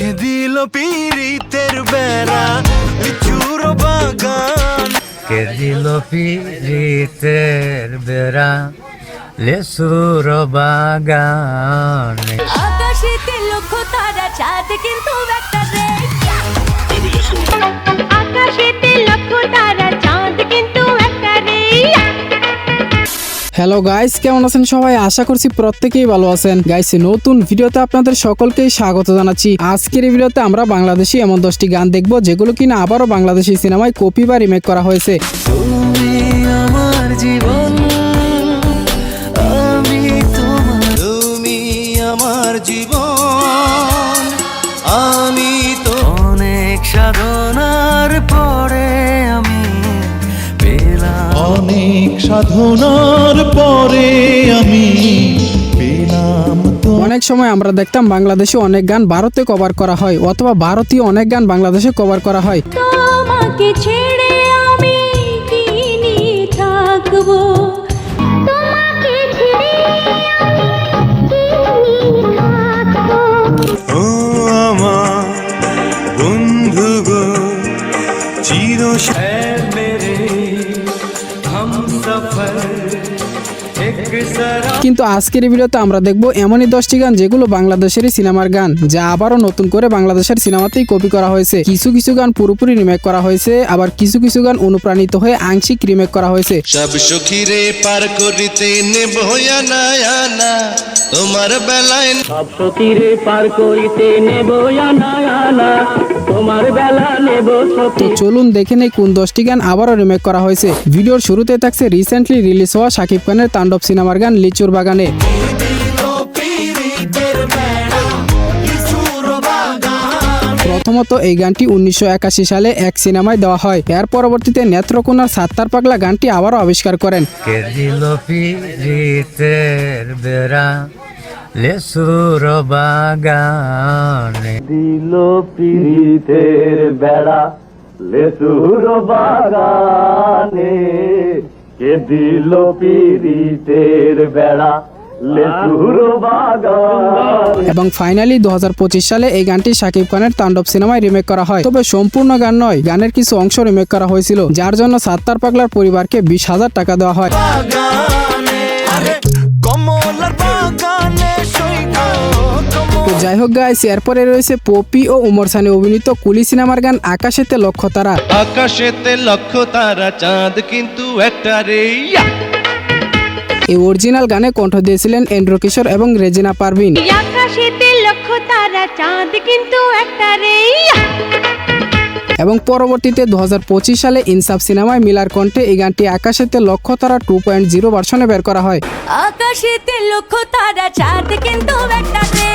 কে দিল পিরিতের বেড়া লিচুর বাগান। কে দিল পিরিতের বেড়া লেসুর বাগানে। হ্যালো গাইস কেমন আছেন সবাই? আশা করছি প্রত্যেকেই ভালো আছেন। গাইস নতুন ভিডিওতে আপনাদের সকলকেই স্বাগত জানাচ্ছি। আজকের এই ভিডিওতে আমরা বাংলাদেশি এমন দশটি গান দেখব, যেগুলো কিনা আবারও বাংলাদেশি সিনেমায় কপি বা রিমেক করা হয়েছে। আমার জীবন সাধনার পরে আমি অনেক সময় আমরা দেখতাম বাংলাদেশে অনেক গান ভারতে কভার করা হয় অথবা ভারতীয় অনেক গান বাংলাদেশে কভার করা হয়। তোমাকে ছেড়ে কিন্তু আজকের ভিডিওতে আমরা দেখব এমনই দশটি গান যেগুলো বাংলাদেশেরই সিনেমার গান যা আবারও নতুন করে বাংলাদেশের সিনেমাতেই কপি করা হয়েছে। কিছু কিছু গান পুরোপুরি রিমেক করা হয়েছে আবার কিছু কিছু গান অনুপ্রাণিত হয়ে আংশিক রিমেক করা হয়েছে। সব সখীরে পার করিতে নেব তোমার বেলায় তীরে পার করিতে নেব আনা আনা। নেব তো চলুন দেখে নেই কোন দশটি গান আবারও রিমেক করা হয়েছে। ভিডিওর শুরুতে থাকছে রিসেন্টলি রিলিজ হওয়া শাকিব খানের তাণ্ডব সিনেমার গান লিচুর বাগানে। প্রথমত এই গানটি উনিশশো একাশি সালে এক সিনেমায় দেওয়া হয়। এর পরবর্তীতে নেত্রকোনার সাত্তার পাগলা গানটি আবারও আবিষ্কার করেন। কে দিল পিরিতের লেসুর বাগানে। দিল পিরিতের বেড়া লেসুর বাগানে। কে দিল পিরিতের বেড়া এবং ফাইনালি দু পঁচিশ সালে এই গানটি শাকিব খানের তাণ্ডব সিনেমায় রিমেক করা হয়। তবে সম্পূর্ণ গান নয় গানের কিছু অংশ রিমেক করা হয়েছিল যার জন্য সাত্তার পাগলার পরিবারকে বিশ হাজার টাকা দেওয়া হয়। যাই হোক গাইস এরপরে রয়েছে পপি ও উমর সানি অভিনীত কুলি সিনেমার গান আকাশেতে লক্ষ্য তারা। আকাশেতে লক্ষ তারা চাঁদ কিন্তু একটা রে এই অরিজিনাল গানে কণ্ঠ দিয়েছিলেন এন্ড্রো কিশোর এবং রেজিনা পারভিন। আকাশেতে লক্ষ তারা চাঁদ কিন্তু একটা রে এবং পরবর্তীতে দু হাজার পঁচিশ সালে ইনসাফ সিনেমায় মিলার কণ্ঠে এই গানটি আকাশেতে লক্ষ্য তারা টু পয়েন্ট জিরো ভার্সনে বের করা হয়। আকাশেতে লক্ষ তারা চাঁদ কিন্তু একটা রে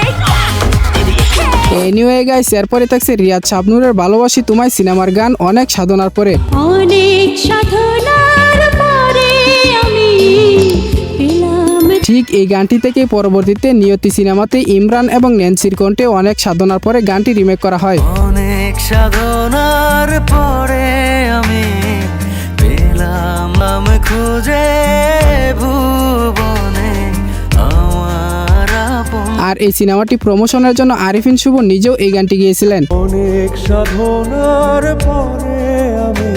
এনিওয়ে গাইস এরপরে থাকছে রিয়াদ শাবনুরের ভালোবাসি তোমায় সিনেমার গান অনেক সাধনার পরে। অনেক সাধনার পরে আমি ঠিক এই গানটি থেকে পরবর্তীতে নিয়তি সিনেমাতে ইমরান এবং ন্যান্সির কণ্ঠে অনেক সাধনার পরে গানটি রিমেক করা হয়। অনেক সাধনার পরে আমি পেলাম খুঁজে ভুবনে আর এই সিনেমাটি প্রমোশনের জন্য আরিফিন শুভ নিজেও এই গানটি গিয়েছিলেন। অনেক সাধনার পরে আমি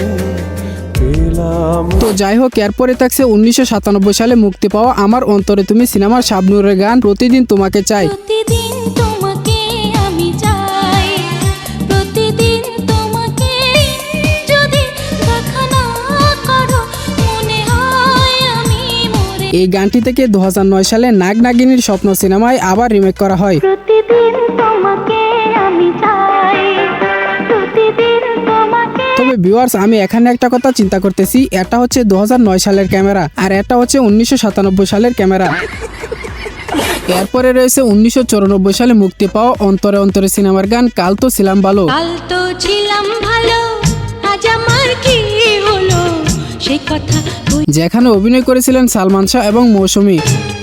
তো যাই হোক এরপরে থাকছে উনিশশো সাতানব্বই সালে মুক্তি পাওয়া আমার অন্তরে তুমি সিনেমার শাবনুরের গান প্রতিদিন তোমাকে চাই। এই গানটি থেকে দু হাজার নয় সালে নাগ নাগিনীর স্বপ্ন সিনেমায় আবার রিমেক করা হয়। তবে ভিউয়ার্স আমি এখানে একটা কথা চিন্তা করতেছি এটা হচ্ছে দুহাজার নয় সালের ক্যামেরা আর এটা হচ্ছে উনিশশো সাতানব্বই সালের ক্যামেরা। এরপরে রয়েছে উনিশশো চুরানব্বই সালে মুক্তি পাওয়া অন্তরে অন্তরে সিনেমার গান কাল তো ছিলাম ভালো। কাল তো ছিলাম ভালো আজ আমার কি সে কথা যেখানে অভিনয় করেছিলেন সালমান শাহ এবং মৌসুমী।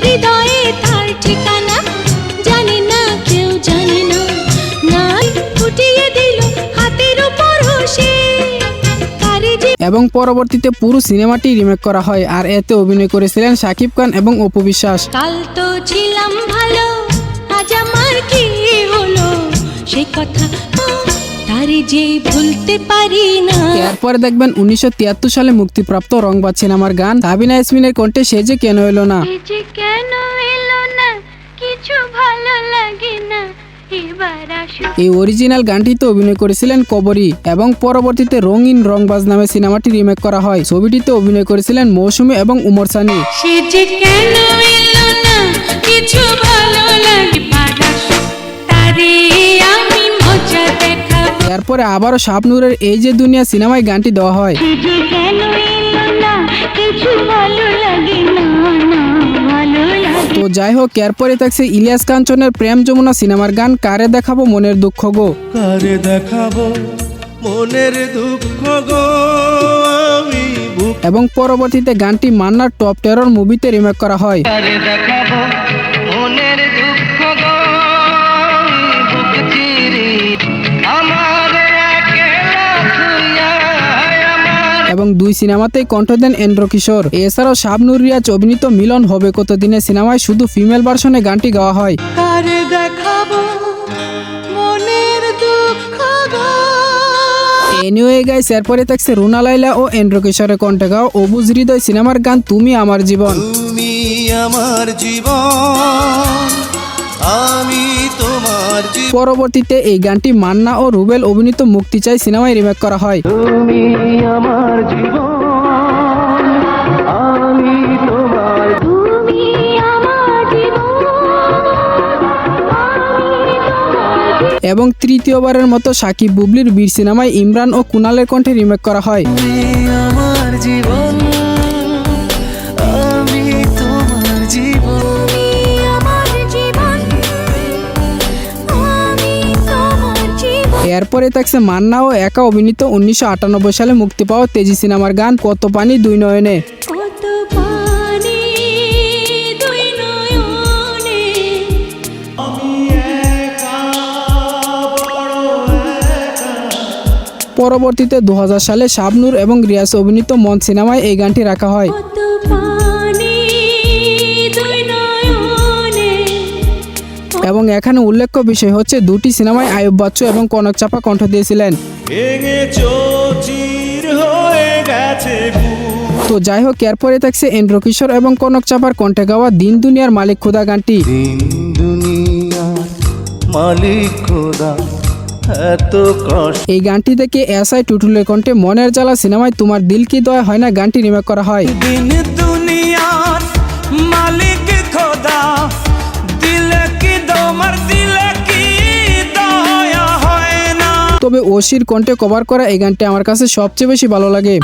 হৃদয়ে তার ঠিকানা জানি না কেউ জানি না। নাই ফুটিয়ে দিল হাতের উপর সে এবং পরবর্তীতে পুরো সিনেমাটি রিমেক করা হয় আর এতে অভিনয় করেছিলেন শাকিব খান এবং অপু বিশ্বাস। কাল তো ছিলাম ভালো আজ আমার কি হলো? সে কথা ও, যে ভুলতে পারি না। এরপরে দেখবেন উনিশশো তিয়াত্তর সালে মুক্তিপ্রাপ্ত রংবাদ সিনেমার গান সাবিনা ইয়াসমিনের কণ্ঠে সে যে কেন এলো না। কেন এলো না কিছু ভালো লাগে না এই অরিজিনাল গানটিতে অভিনয় করেছিলেন কবরী এবং পরবর্তীতে রঙিন রংবাজ নামে সিনেমাটি রিমেক করা হয়। ছবিটিতে অভিনয় করেছিলেন মৌসুমী এবং উমর সানি। দেখাবো এরপরে আবারও শাবনুরের এই যে দুনিয়া সিনেমায় গানটি দেওয়া হয়। তো যাই হোক এরপরে থাকছে ইলিয়াস কাঞ্চনের প্রেম যমুনা সিনেমার গান কারে দেখাবো মনের দুঃখ গো? কারে দেখাবো মনের দুঃখ গো? এবং পরবর্তীতে গানটি মান্নার টপ টেরর মুভিতে রিমেক করা হয়। দেখাবো মনের এবং দুই সিনেমাতেই কণ্ঠ দেন এন্দ্র কিশোর। এছাড়াও শাবনুর রিয়াজ অভিনীত মিলন হবে কতদিনে সিনেমায় শুধু ফিমেল ভার্সনে গানটি গাওয়া হয়। এনিওয়ে গাইস এরপরে থাকছে রুনা লাইলা ও এন্দ্র কিশোরের কণ্ঠে গাও অবুজ হৃদয় সিনেমার গান তুমি আমার জীবন। তুমি আমার জীবন আমি জীবন পরবর্তীতে এই গানটি মান্না ও রুবেল অভিনীত মুক্তি চাই সিনেমায় রিমেক করা হয়। আমার জীবন আমি তোমার তুমি আমার জীবন আমি তোমার এবং তৃতীয়বারের মতো সাকিব বুবলির বীর সিনেমায় ইমরান ও কুনালের কণ্ঠে রিমেক করা হয়। আমার জীবন। এরপরে থাকছে মান্না ও একা অভিনীত উনিশশো আটানব্বই সালে মুক্তি পাওয়া তেজি সিনেমার গান কত পানি দুই নয়নে। কত পানি দুই নয়নে। পরবর্তীতে দু হাজার সালে শাবনুর এবং রিয়াস অভিনীত মন সিনেমায় এই গানটি রাখা হয়। এবং এখানে উল্লেখ্য বিষয় হচ্ছে দুটি সিনেমায় আয়ুব বাচ্চু এবং কনক চাপা কণ্ঠ দিয়েছিলেন। হয়ে। তো যাই হোক এরপরে থাকছে এন্দ্র কিশোর এবং কনক চাপার কণ্ঠে গাওয়া দিন দুনিয়ার মালিক খুদা গানটি। মালিক খোদা এই গানটি থেকে এস আই টুটুলের কণ্ঠে মনের জ্বালা সিনেমায় তোমার দিল কি দয়া হয় না গানটি রিমেক করা হয়। তবে ওশির কণ্ঠে কভার করা এই গানটি আমার কাছে সবচেয়ে বেশি ভালো লাগে।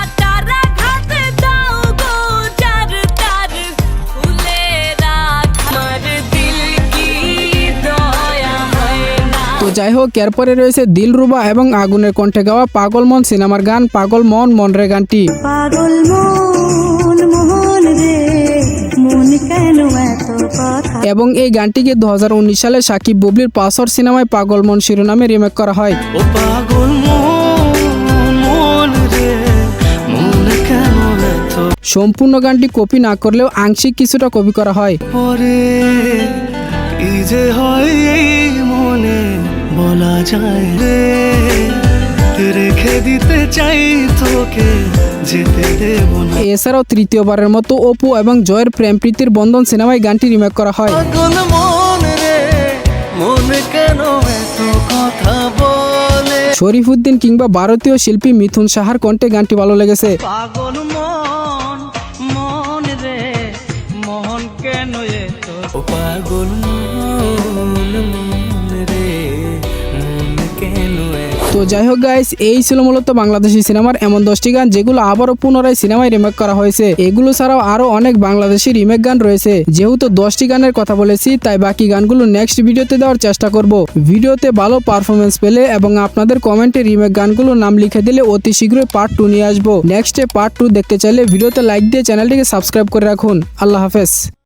তো যাই হোক এরপরে রয়েছে দিলরুবা এবং আগুনের কণ্ঠে গাওয়া পাগল মন সিনেমার গান পাগল মন মনরে গানটি। পাগল মন মোহন রে মন কেন এবং এই গানটিকে দু হাজার উনিশ সালে সাকিব বুবলির পাসর সিনেমায় পাগল মন শিরোনামে রিমেক করা হয়। সম্পূর্ণ গানটি কপি না করলেও আংশিক কিছুটা কপি করা হয়। মনে বলা যায় রেখে দিতে চাই তোকে এছাড়াও তৃতীয়বারের মতো অপু এবং জয়ের প্রেম প্রীতির বন্ধন সিনেমায় গানটি রিমেক করা হয়। শরীফ শরীফুদ্দিন কিংবা ভারতীয় শিল্পী মিথুন সাহার কণ্ঠে গানটি ভালো লেগেছে। যাই হোক গাইস এই ছিল মূলত বাংলাদেশি সিনেমার এমন দশটি গান যেগুলো আবারও পুনরায় সিনেমায় রিমেক করা হয়েছে। এগুলো ছাড়াও আরও অনেক বাংলাদেশি রিমেক গান রয়েছে। যেহেতু দশটি গানের কথা বলেছি, তাই বাকি গানগুলো নেক্সট ভিডিওতে দেওয়ার চেষ্টা করব। ভিডিওতে ভালো পারফরমেন্স পেলে এবং আপনাদের কমেন্টে রিমেক গানগুলোর নাম লিখে দিলে অতি শীঘ্রই পার্ট টু নিয়ে আসব। নেক্সটে পার্ট টু দেখতে চাইলে ভিডিওতে লাইক দিয়ে চ্যানেলটিকে সাবস্ক্রাইব করে রাখুন। আল্লাহ হাফেজ।